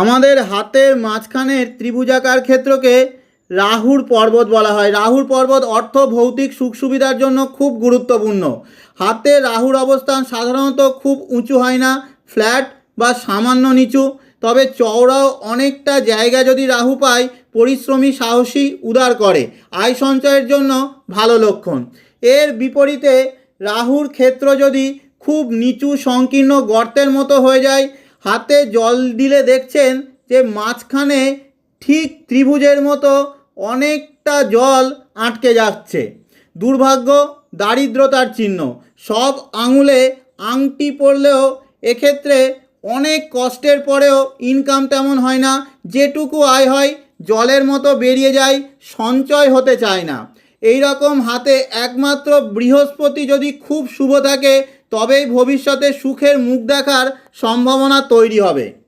আমাদের হাতের মাঝখানের ত্রিভুজাকার ক্ষেত্রকে রাহুর পর্বত বলা হয়। রাহুর পর্বত অর্থ ভৌতিক সুখ সুবিধার জন্য খুব গুরুত্বপূর্ণ। হাতে রাহুর অবস্থান সাধারণত খুব উঁচু হয় না, ফ্ল্যাট বা সামান্য নিচু। তবে চওড়াও অনেকটা জায়গা যদি রাহু পায়, পরিশ্রমী, সাহসী, উদার করে। আয় সঞ্চয়ের জন্য ভালো লক্ষণ। এর বিপরীতে রাহুর ক্ষেত্র যদি খুব নিচু, সংকীর্ণ, গর্তের মতো হয়ে যায় হাতে জল দিলে দেখছেন যে মাঝখানে ঠিক ত্রিভুজের মতো অনেকটা জল আটকে যাচ্ছে। দুর্ভাগ্য, দারিদ্রতার চিহ্ন। সব আঙুলে আংটি পড়লেও এক্ষেত্রে অনেক কষ্টের পরেও ইনকাম তেমন হয় না, যেটুকু আয় হয়, জলের মতো বেরিয়ে যায়, সঞ্চয় হতে চায় না। এই রকম হাতে একমাত্র বৃহস্পতি যদি খুব শুভ থাকে তবেই ভবিষ্যতে সুখের মুখ দেখার সম্ভাবনা তৈরি হবে।